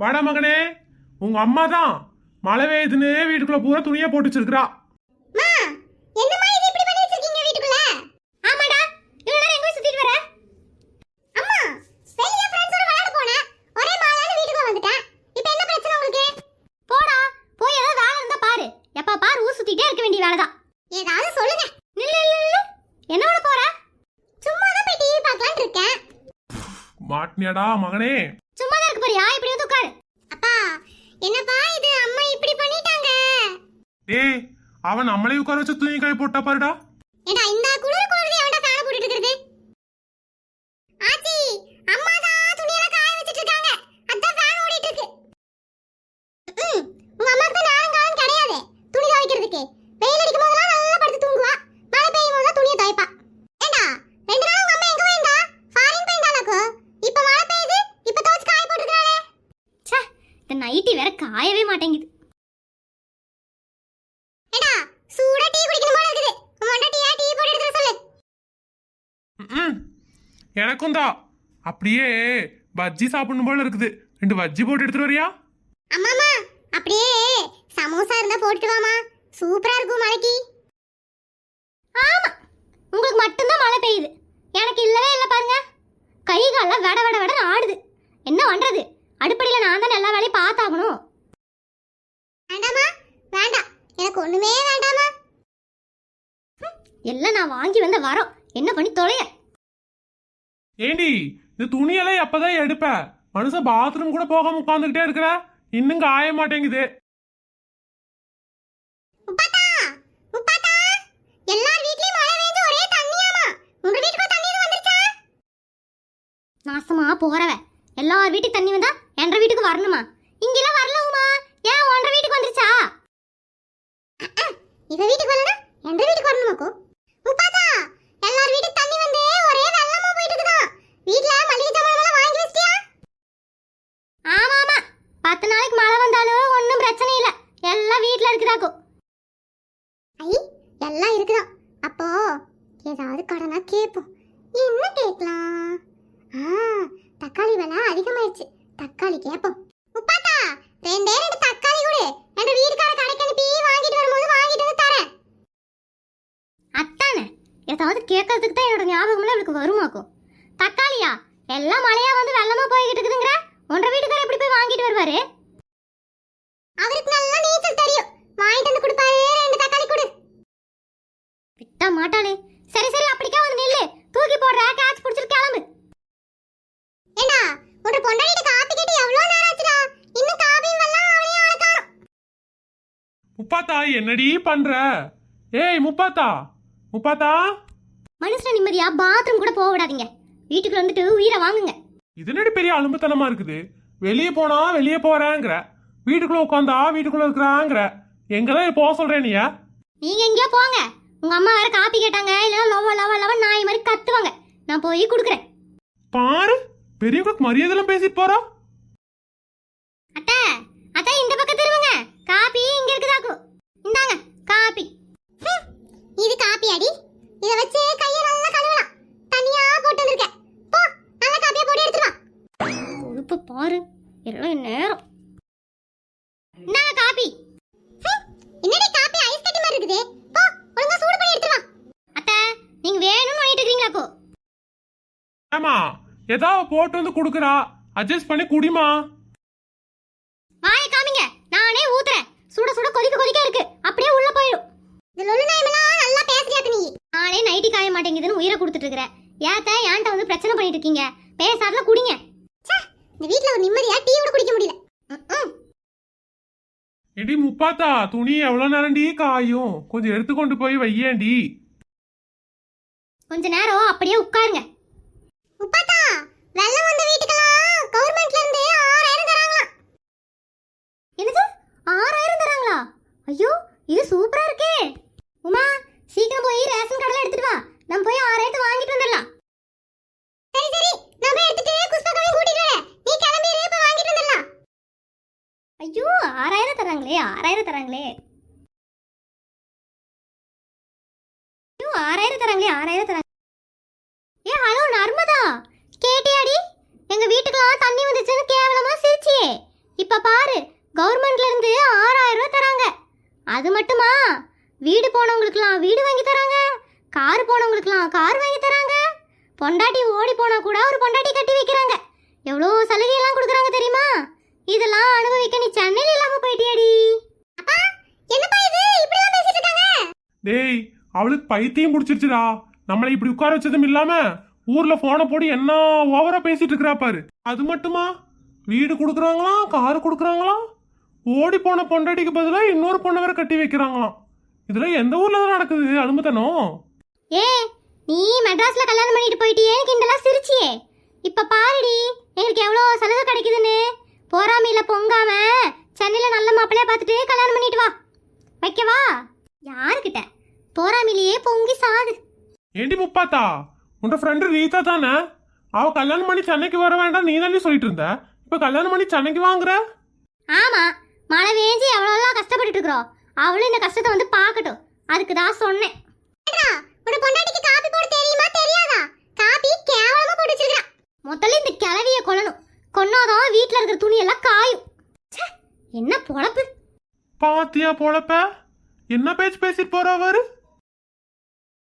வாடா மகனே. உங்க அம்மா தான் மழை பெய்யுதுன்னு வீட்டுக்குள்ள பூரா துணியை போட்டு வச்சிருக்கிறா மா என்னம்மா இது இப்படி பண்ணி வச்சிருக்கீங்க வீட்டுக்குள்ள? ஆமாடா இவ்வளவு நேரம் எங்க போய் சுத்திட்டு வர? அம்மா வெளிய ஃப்ரெண்ட்ஸோட விளையாட போனேன். ஒரே மாலான வீட்டுக்குள்ள வந்துட்டேன். இப்போ என்ன பிரச்சனை உங்களுக்கு? போடா போய் ஏதாவது வேலை இருந்தா பாரு. எப்ப பாரு ஊர் சுத்திட்டே இருக்க வேண்டிய வேலை தான் ஏதாவது சொல்லுங்க. நில்லு நில்லு நில்லு என்னோட போற? சும்மா தான் போய் டிவி பார்க்கலாம்னு இருக்கேன். மாட்டினியாடா மகனே. போறியா இப்படி வந்து உட்காரு. அப்பா என்னப்பா இது? அம்மா இப்படி பண்ணிட்டாங்க. டேய் அவன் நம்மளே உட்கார வச்சு துணி காய போட்டா பாருடா. ஏண்டா இந்த குளிர் குளிர் எவன்டா ஃபேன் போட்டுட்டு இருக்கிறது ஆச்சி அம்மா தான் துணியெல்லாம் காய வச்சிட்டு இருக்காங்க அதான் ஃபேன் ஓடிட்டு இருக்கு ம், உங்க அம்மாக்கு தான் நேரம் காலம் கிடையாது துணி துவைக்கிறதுக்கு வெயில் அடிக்கும் போதெல்லாம் நல்லா படுத்து தூங்குவா மழை பெய்யும் போது துணியை துவைப்பா ஏண்டா ரெண்டு நாள் உங்க அம்மா எங்க போயிருந்தா ஃபாரின் போயிருந்தாளாக்கோ இப்ப மழை பெய்யுது இப்ப துவைச்சு காய போட்டுருக்காளே ச்சே இந்த நைட்டி வேற காயவே மாட்டேங்குது. சூடா டீ குடிக்கணும் போல இருக்குது. உன் டீயா டீ போட்டு எடுத்து சொல்லு. ம்ம். எனக்கும் தான். அப்படியே பஜ்ஜி சாப்பிடணும் போல இருக்குது. ரெண்டு பஜ்ஜி போட்டு எடுத்துட்டு வரியா? அம்மாமா அப்படியே சமோசா இருந்தா போட்டு வாமா சூப்பரா இருக்கும் மழைக்கு ஆமா உங்களுக்கு மட்டும்தான் மழை பெய்யுது. எனக்கு இல்லவே இல்லை பாருங்க. கை கால்லாம் வெட வெட வெட ஆடுது. என்ன பண்றது? அடுப்படியில நான் தான் எல்லா வேலையும் பார்த்தாகணும். வேண்டாமா வேண்டாம். எனக்கு ஒண்ணுமே வேண்டாமா எல்லாம் நான் வாங்கி வந்த வரோம். என்ன பண்ணி தொலைய? ஏண்டி இந்த துணியெல்லாம் எப்பதான் எடுப்ப? மனுஷன் பாத்ரூம் கூட போகாம உட்காந்துக்கிட்டே இருக்கிற? இன்னும் காய மாட்டேங்குது. உப்பாத்தா? உப்பாத்தா? எல்லார் வீட்லயும் மழை பெஞ்சு ஒரே தண்ணியாமா? உங்க வீட்டுக்கு தண்ணி எதுவும் வந்துருச்சா? நாசமா போறவ. எல்லார் வீட்டுக்கு தண்ணி வந்தா என்ற வீட்டுக்கு வரணுமா? இங்கெல்லாம் வரல உமா ஏன் ஒன்ற வீட்டுக்கு வந்துருச்சா? இவ வீட்டுக்கு வரலனா என்ற வீட்டுக்கு வரணுமாக்கோ உப்பாத்தா எல்லார் வீட்டுக்கு தண்ணி வந்து ஒரே வெள்ளமா போயிட்டு இருக்குதா வீட்ல மளிகை சாமான் எல்லாம் வாங்கி வச்சிட்டியா? ஆமா ஆமா பத்து நாளைக்கு மழை வந்தாலும் ஒன்றும் பிரச்சனை இல்லை. எல்லாம் வீட்டில் இருக்குதாக்கோ ஐ எல்லாம் இருக்குதா. அப்போ ஏதாவது கடனா கேட்போம். என்ன கேட்கலாம்? ஆ தக்காளி விலை அதிகமாயிடுச்சு தக்காளி கேட்போம் உப்பாத்தா ரெண்டே ரெண்டு தக்காளி கொடு. என்ற வீட்டுக்கார கடைக்கு அனுப்பி வாங்கிட்டு வரும்போது வாங்கிட்டு வந்து தரேன். அத்தானே ஏதாவது கேட்கறதுக்கு தான் என்னோட ஞாபகம்ல அவளுக்கு வருமாக்கும் தக்காளியா? எல்லாம் மழையா வந்து வெள்ளமா போய்கிட்டு இருக்குதுங்கிற? ஒன்றரை வீட்டுக்கார எப்படி போய் வாங்கிட்டு வருவாரு அவருக்கு நல்லா நீச்சல் தெரியும் வாங்கிட்டு வந்து கொடுப்பாரு ரெண்டு தக்காளி கொடு விட்டா மாட்டாளே சரி சரி அப்படிக்கா வந்து நில்லு தூக்கி போடுற கேட்ச் புடிச்சிட்டு கிளம்பு ஏண்டா உன்ற பொண்டாடிட்ட காப்பி கேட்டு எவ்வளவு நேரம் ஆச்சுடா இன்னும் காபியும் வரலாம் அவளையும் ஆள காணோம் முப்பாத்தா என்னடி பண்ற? ஏய் முப்பாத்தா முப்பாத்தா? மனுஷன் நிம்மதியா பாத்ரூம் கூட போக விடாதீங்க. வீட்டுக்கு வந்துட்டு உயிரை வாங்குங்க. இது என்னடி பெரிய அலும்புத்தனமா இருக்குது? வெளியே போனா வெளியே போறேங்கிற. வீட்டுக்குள்ள உட்காந்தா வீட்டுக்குள்ள இருக்கிறாங்கிற. எங்கதான் போக சொல்றே நீ நீங்க எங்கேயோ போங்க. உங்க அம்மா வேற காப்பி கேட்டாங்க. இல்லைன்னா லவ லவ லவ நாய் மாதிரி கத்துவாங்க. நான் போய் கொடுக்குறேன். பாரு பெரியவங்களுக்கு மரியாதை எல்லாம் பேசிட்டு போறா அத்தை அத்தை இந்த பக்கம் திரும்புங்க காப்பி இங்க இருக்குதாக்கு இந்தாங்க காப்பி அடி இத வச்சு கைய நல்லா கழுவலாம். தனியா போட்டு வந்திருக்க போ நல்ல காப்பியா போட்டு எடுத்துட்டு வா. உறுப்பு பாரு எல்லாம் நேரம். இந்தாங்க காப்பி என்னடி காப்பி ஐஸ் கட்டி மாதிரி இருக்குது? போ ஒழுங்கா சூடு பண்ணி எடுத்துட்டு வா. அத்த நீங்க வேணும்னு வாங்கிட்டு இருக்கீங்களாக்கோ ஏமா ஏதாவது போட்டு வந்து குடுக்குறா. அட்ஜஸ்ட் பண்ணி குடிமா வாயை காமிங்க நானே ஊத்துறேன் சுட சுட கொதிக்க கொதிக்க இருக்கு அப்படியே உள்ள போயிடும் இந்த லொல்லு நாயமெல்லாம் நல்லா பேசுறியாக்கு நீ நானே நைட்டி காய மாட்டேங்குதுன்னு உயிரை கொடுத்துட்டு இருக்கிறேன் ஏத்த ஏன்ட்ட வந்து பிரச்சனை பண்ணிட்டு இருக்கீங்க பேசாதல குடிங்க. இந்த வீட்ல ஒரு நிம்மதியா டீ கூட குடிக்க முடியல. எடி முப்பாத்தா துணி எவ்வளவு நேரம்டி காயும்? கொஞ்சம் எடுத்துக்கொண்டு போய் வையேண்டி கொஞ்ச நேரம் அப்படியே உட்காருங்க. முப்பாத்தா வெள்ளம் வந்த வீட்டுக்கெல்லாம் கவர்மெண்ட்ல இருந்து ஆறாயிரம் தராங்களாம். என்னது? ஆறாயிரம் தராங்களா? ஐயோ இது சூப்பரா இருக்கே. உமா சீக்கிரம் போய் ரேஷன் கடையில எடுத்துட்டு வா. நம்ம போய் ஆறாயிரத்தை வாங்கிட்டு வந்துடலாம். சரி சரி. நான் போய் எடுத்துட்டு புஷ்பகாவையும் கூட்டிட்டு வரேன். நீ கிளம்பி இரு போய் வாங்கிட்டு வந்துடலாம். ஐயோ ஆறாயிரம் தராங்களே ஆறாயிரம் தராங்களே ஐயோ ஆறாயிரம் தராங்களே ஆறாயிரம் தராங்க ஏ ஹலோ நர்மதா. கேட்டியாடி? எங்க வீட்டுக்குலாம் தண்ணி வந்துச்சுன்னு கேவலமா சிரிச்சியே. பாரு கவர்மெண்ட்ல இருந்து ஆறாயிரம் ரூபாய் தராங்க அது மட்டுமா? வீடு போனவங்களுக்குலாம் வீடு வாங்கி தராங்க. கார் போனவங்களுக்குலாம் கார் வாங்கி தராங்க. பொண்டாட்டி ஓடி போனால் கூட ஒரு பொண்டாட்டி கட்டி வைக்கிறாங்க. எவ்வளோ சலுகையெல்லாம் கொடுக்குறாங்க தெரியுமா? இதெல்லாம் அனுபவிக்க நீ சென்னையில் இல்லாம போயிட்டியாடி. என்னப்பா டேய் அவளுக்கு பைத்தியம் பிடிச்சிருச்சுடா. நம்மளை இப்படி உட்கார வச்சதும் இல்லாம ஊர்ல போனை போடு என்ன ஓவரா பேசிட்டு இருக்கிறா பாரு. அது மட்டுமா? வீடு கொடுக்குறாங்களாம் கார் கொடுக்குறாங்களாம்? ஓடி போன பொண்டாட்டிக்கு பதிலாக இன்னொரு பொண்ணை வேற கட்டி வைக்கிறாங்களாம். இதெல்லாம் எந்த ஊர்ல தான் நடக்குது? அனுமத்தனம் ஏ நீ மெட்ராஸ்ல கல்யாணம் பண்ணிட்டு போயிட்டியே? கிண்டலா சிரிச்சியே. இப்ப பாருடி எங்களுக்கு எவ்வளோ சலுகை கிடைக்குதுன்னு. போறாமையில பொங்காம சென்னையில நல்ல மாப்பிள்ளைய பார்த்துட்டு கல்யாணம் பண்ணிட்டு வா. வைக்கவா? யாருக்கிட்ட? போறாமையிலேயே பொங்கி சாகு. ஏண்டி முப்பாத்தா? உன் ஃப்ரெண்டு ரீதா தானே? அவ கல்யாணம் பண்ணி சென்னைக்கு வர வேண்டாம் நீ தானே சொல்லிட்டு இருந்த. இப்ப கல்யாணம் பண்ணி சென்னைக்கு வாங்குற? ஆமா மழை வேஞ்சி எவ்வளோலாம் கஷ்டப்பட்டுட்டு இருக்கிறோம். அவளும் இந்த கஷ்டத்தை வந்து பார்க்கட்டும். அதுக்கு தான் சொன்னேன். உன பொண்டாட்டிக்கு காப்பி போட தெரியுமா தெரியாதா? காப்பி கேவலமா போட்டு வச்சிருக்கா முதல்ல இந்த கிளவிய கொல்லணும். கொன்னாதான் வீட்ல இருக்கிற துணி எல்லாம் காயும். ச்சே, என்ன பொழப்பு? பாத்தியா போலப்ப என்ன பேச்சு பேசிட்டு போறா அவரு?